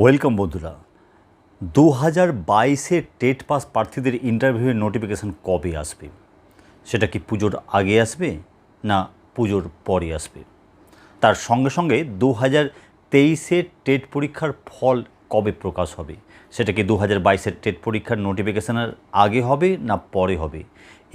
Welcome বন্ধুরা। দু হাজার বাইশে টেট পাস প্রার্থীদের ইন্টারভিউয়ের নোটিফিকেশান কবে আসবে? সেটা কি পুজোর আগে আসবে না পুজোর পরে আসবে? তার সঙ্গে সঙ্গে দু হাজার তেইশের টেট পরীক্ষার ফল কবে প্রকাশ হবে? সেটা কি দু হাজার বাইশের টেট পরীক্ষার নোটিফিকেশানের আগে হবে না পরে হবে?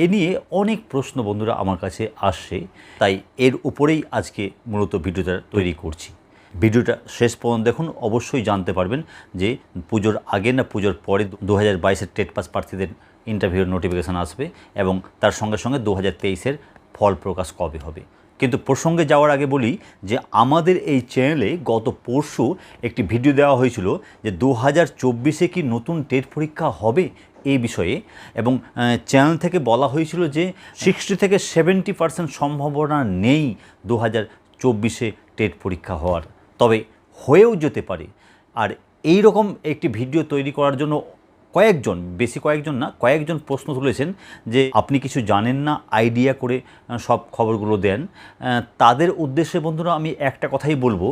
এ নিয়ে অনেক প্রশ্ন বন্ধুরা আমার কাছে আসছে, তাই এর উপরেই আজকে মূলত ভিডিওটা তৈরি করছি। ভিডিওটা শেষ পর্যন্ত দেখুন, অবশ্যই জানতে পারবেন যে পুজোর আগে না পুজোর পরে দু হাজার বাইশের টেট পাস প্রার্থীদের ইন্টারভিউর নোটিফিকেশান আসবে এবং তার সঙ্গে সঙ্গে দু হাজার তেইশের ফল প্রকাশ কবে হবে। কিন্তু প্রসঙ্গে যাওয়ার আগে বলি যে আমাদের এই চ্যানেলে গত পরশু একটি ভিডিও দেওয়া হয়েছিল যে দু হাজার চব্বিশে কি নতুন টেট পরীক্ষা হবে এই বিষয়ে এবং চ্যানেল থেকে বলা হয়েছিল যে সিক্সটি থেকে সেভেন্টি পার্সেন্ট সম্ভাবনা নেই দু হাজার চব্বিশে টেট পরীক্ষা হওয়ার। তবে হয়েও যেতে পারে। আর এই রকম একটি ভিডিও তৈরি করার জন্য কয়েকজন, বেশি কয়েকজন না, কয়েকজন প্রশ্ন তুলেছেন যে আপনি কিছু জানেন না, আইডিয়া করে সব খবরগুলো দেন। তাদের উদ্দেশ্যে বন্ধুরা আমি একটা কথাই বলব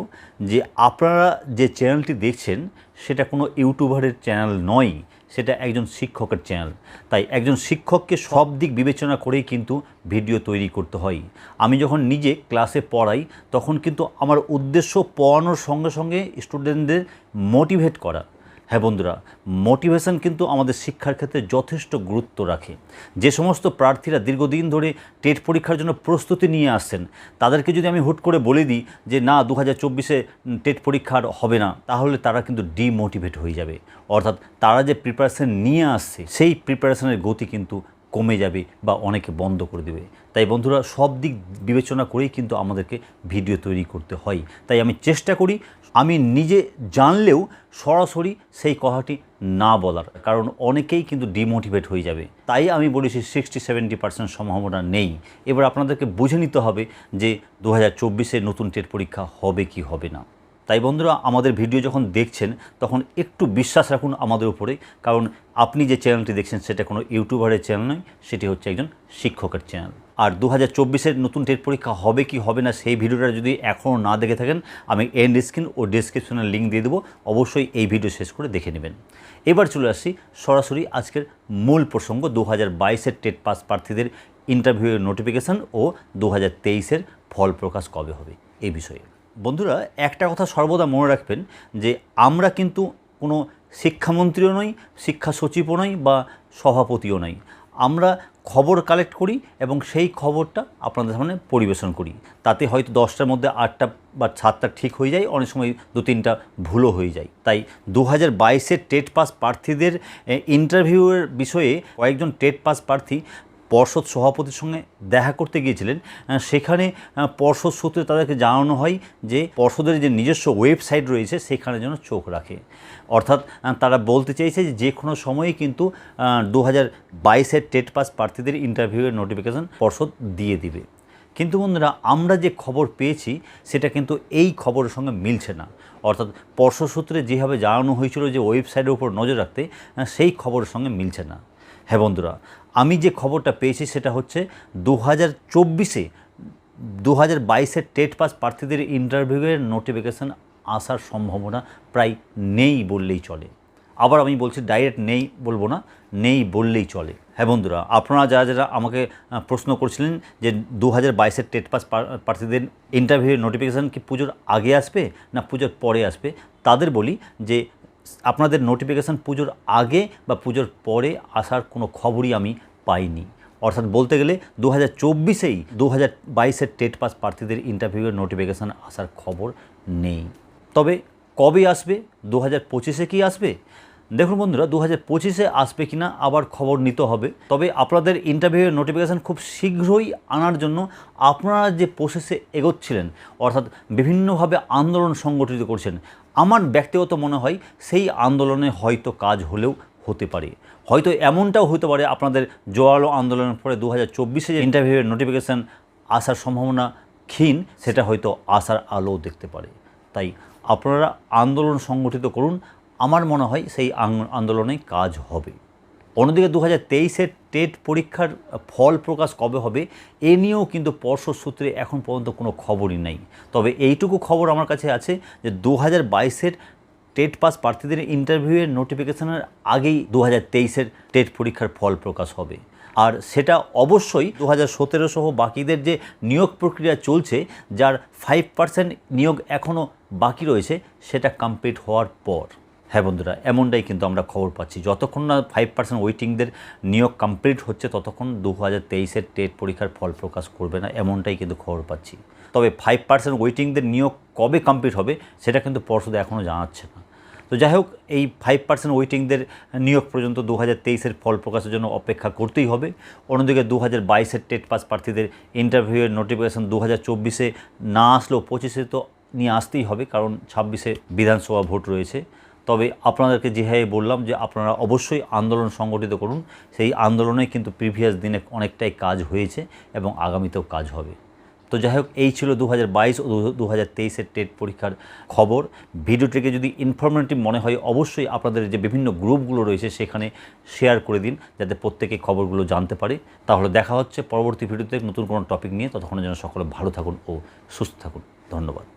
যে আপনারা যে চ্যানেলটি দেখছেন, সেটা কোনো ইউটিউবারের চ্যানেল নয়। সেটা একজন শিক্ষকের চ্যানেল তাই একজন শিক্ষককে সব দিক বিবেচনা করেই কিন্তু ভিডিও তৈরি করতে হয়। আমি যখন নিজে ক্লাসে পড়াই, তখন কিন্তু আমার উদ্দেশ্য পড়ানোর সঙ্গে সঙ্গে স্টুডেন্টদের মোটিভেট করা। হ্যাঁ বন্ধুরা মোটিভেশন কিন্তু আমাদের শিক্ষার ক্ষেত্রে যথেষ্ট গুরুত্ব রাখে। যে সমস্ত প্রার্থীরা দীর্ঘদিন ধরে টেট পরীক্ষার জন্য প্রস্তুতি নিয়ে আসছেন, তাদেরকে যদি আমি হুট করে বলে দিই যে, না দু হাজার চব্বিশে টেট পরীক্ষার হবে না, তাহলে তারা কিন্তু ডিমোটিভেট হয়ে যাবে। অর্থাৎ তারা যে প্রিপারেশান নিয়ে আসছে, সেই প্রিপারেশানের গতি কিন্তু কমে যাবে বা অনেকে বন্ধ করে দেবে। তাই বন্ধুরা, সব দিক বিবেচনা করেই কিন্তু আমাদেরকে ভিডিও তৈরি করতে হয়। তাই আমি চেষ্টা করি, আমি নিজে জানলেও সরাসরি সেই কথাটি না বলার। কারণ অনেকেই কিন্তু ডিমোটিভেট হয়ে যাবে। তাই আমি বলেছি সিক্সটি সেভেন্টি পার্সেন্ট সম্ভাবনা নেই। এবার আপনাদেরকে বুঝে নিতে হবে যে দু হাজার নতুন টেট পরীক্ষা হবে কি হবে না। তাই বন্ধুরা, আমাদের ভিডিও যখন দেখছেন, তখন একটু বিশ্বাস রাখুন আমাদের উপরে। কারণ আপনি যে চ্যানেলটি দেখছেন, সেটা কোনো ইউটিউবারের চ্যানেল নয়, সেটি হচ্ছে একজন শিক্ষকের চ্যানেল। আর দু হাজার নতুন টেট পরীক্ষা হবে কি হবে না, সেই ভিডিওটা যদি এখনও না দেখে থাকেন, আমি এন্ড স্ক্রিন ও ডিসক্রিপশনের লিঙ্ক দিয়ে দেবো, অবশ্যই এই ভিডিও শেষ করে দেখে নেবেন। এবার চলে আসছি সরাসরি আজকের মূল প্রসঙ্গ দু হাজার টেট পাস প্রার্থীদের ইন্টারভিউয়ের নোটিফিকেশান ও দু হাজার ফল প্রকাশ কবে হবে এই বিষয়ে। বন্ধুরা, একটা কথা সর্বদা মনে রাখবেন যে আমরা কিন্তু কোনো শিক্ষামন্ত্রীও নই, শিক্ষা সচিবও নই বা সভাপতিও নই। আমরা খবর কালেক্ট করি এবং সেই খবরটা আপনাদের সামনে পরিবেশন করি। তাতে হয়তো দশটার মধ্যে আটটা বা সাতটা ঠিক হয়ে যায়, অনেক সময় দু তিনটা ভুলও হয়ে যায়। তাই দু হাজার বাইশের টেট পাস প্রার্থীদের ইন্টারভিউয়ের বিষয়ে কয়েকজন টেট পাস প্রার্থী পর্ষদ সভাপতির সঙ্গে দেখা করতে গিয়েছিলেন। সেখানে পর্ষদ সূত্রে তাদেরকে জানানো হয় যে পর্ষদের যে নিজস্ব ওয়েবসাইট রয়েছে, সেখানে যেন চোখ রাখে। অর্থাৎ তারা বলতে চাইছে যে যে কোনো সময়ে কিন্তু দু হাজার বাইশের টেট পাস প্রার্থীদের ইন্টারভিউয়ের নোটিফিকেশান পর্ষদ দিয়ে দিবে। কিন্তু বন্ধুরা, আমরা যে খবর পেয়েছি, সেটা কিন্তু এই খবরের সঙ্গে মিলছে না। অর্থাৎ, পর্ষদ সূত্রে যেভাবে জানানো হয়েছিল যে ওয়েবসাইটের উপর নজর রাখতে সেই খবরের সঙ্গে মিলছে না। হ্যাঁ বন্ধুরা, আমি যে খবরটা পেয়েছি সেটা হচ্ছে দু হাজার চব্বিশে, দু হাজার বাইশের টেট পাস প্রার্থীদের ইন্টারভিউয়ের নোটিফিকেশান আসার সম্ভাবনা প্রায় নেই বললেই চলে। আবার আমি বলছি ডাইরেক্ট নেই বলব না, নেই বললেই চলে। হ্যাঁ বন্ধুরা, আপনারা যারা যারা আমাকে প্রশ্ন করছিলেন যে দু হাজার বাইশের টেট পাস প্রার্থীদের ইন্টারভিউয়ের নোটিফিকেশান কি পুজোর আগে আসবে না পুজোর পরে আসবে, তাদের বলি যে আপনাদের নোটিফিকেশান পুজোর আগে বা পুজোর পরে আসার কোনো খবরই আমি পাইনি। অর্থাৎ বলতে গেলে দু হাজার চব্বিশেই দু হাজার বাইশের টেট পাস প্রার্থীদের ইন্টারভিউয়ের নোটিফিকেশান আসার খবর নেই। তবে কবে আসবে? দু হাজার পঁচিশে কি আসবে? দেখুন বন্ধুরা দু হাজার পঁচিশে আসবে কিনা আবার খবর নিতে হবে। তবে আপনাদের ইন্টারভিউয়ের নোটিফিকেশান খুব শীঘ্রই আনার জন্য আপনারা যে প্রসেসে এগোচ্ছিলেন, অর্থাৎ বিভিন্নভাবে আন্দোলন সংগঠিত করছেন, আমার ব্যক্তিগত মনে হয় সেই আন্দোলনে হয়তো কাজ হলেও হতে পারে। হয়তো এমনটাও হতে পারে আপনাদের জোয়ালো আন্দোলনের পরে দু হাজার চব্বিশে যে ইন্টারভিউয়ের নোটিফিকেশান আসার সম্ভাবনা ক্ষীণ, সেটা হয়তো আসার আলো দেখতে পারে। তাই আপনারা আন্দোলন সংগঠিত করুন আমার মনে হয় সেই আন্দোলনে কাজ হবে। অন্যদিকে দু হাজার তেইশের টেট পরীক্ষার ফল প্রকাশ কবে হবে, এ নিয়েও কিন্তু পর্ষদ সূত্রে এখন পর্যন্ত কোনো খবরই নেই। তবে এইটুকু খবর আমার কাছে আছে যে দু হাজার বাইশের টেট পাস প্রার্থীদের ইন্টারভিউয়ের নোটিফিকেশনের আগেই দু হাজার তেইশের টেট পরীক্ষার ফল প্রকাশ হবে। আর সেটা অবশ্যই দু হাজার সতেরো সহ বাকিদের যে নিয়োগ প্রক্রিয়া চলছে, যার ফাইভ পার্সেন্ট নিয়োগ এখনও বাকি রয়েছে, সেটা কমপ্লিট হওয়ার পর। হ্যাঁ বন্ধুরা, এমনটাই কিন্তু আমরা খবর পাচ্ছি। যতক্ষণ না ফাইভ পার্সেন্ট ওয়েটিংদের নিয়োগ কমপ্লিট হচ্ছে, ততক্ষণ দু হাজার তেইশের টেট পরীক্ষার ফল প্রকাশ করবে না, এমনটাই কিন্তু খবর পাচ্ছি। তবে ফাইভ পার্সেন্ট ওয়েটিংদের নিয়োগ কবে কমপ্লিট হবে, সেটা কিন্তু পর্ষদ এখনও জানাচ্ছে না। তো যাই হোক, এই ফাইভ পার্সেন্ট ওয়েটিংদের নিয়োগ পর্যন্ত দু হাজার তেইশের ফল প্রকাশের জন্য অপেক্ষা করতেই হবে। অন্যদিকে দু হাজার বাইশের টেট পাস প্রার্থীদের ইন্টারভিউয়ের নোটিফিকেশন দু হাজার চব্বিশে না আসলেও পঁচিশে তো নিয়ে আসতেই হবে, কারণ ছাব্বিশে বিধানসভা ভোট রয়েছে। তবে আপনাদেরকে যেভাবে বললাম যে আপনারা অবশ্যই আন্দোলন সংগঠিত করুন, সেই আন্দোলনে কিন্তু প্রিভিয়াস দিনে অনেকটাই কাজ হয়েছে এবং আগামীতেও কাজ হবে। তো যাই হোক, এই ছিল দু ও দু হাজার টেট পরীক্ষার খবর। ভিডিওটিকে যদি ইনফরমেটিভ মনে হয়, অবশ্যই আপনাদের যে বিভিন্ন গ্রুপগুলো রয়েছে সেখানে শেয়ার করে দিন, যাতে প্রত্যেকে খবরগুলো জানতে পারে। তাহলে দেখা হচ্ছে পরবর্তী ভিডিওতে নতুন কোনো টপিক নিয়ে। ততক্ষণের জন্য সকলে ভালো থাকুন ও সুস্থ থাকুন। ধন্যবাদ।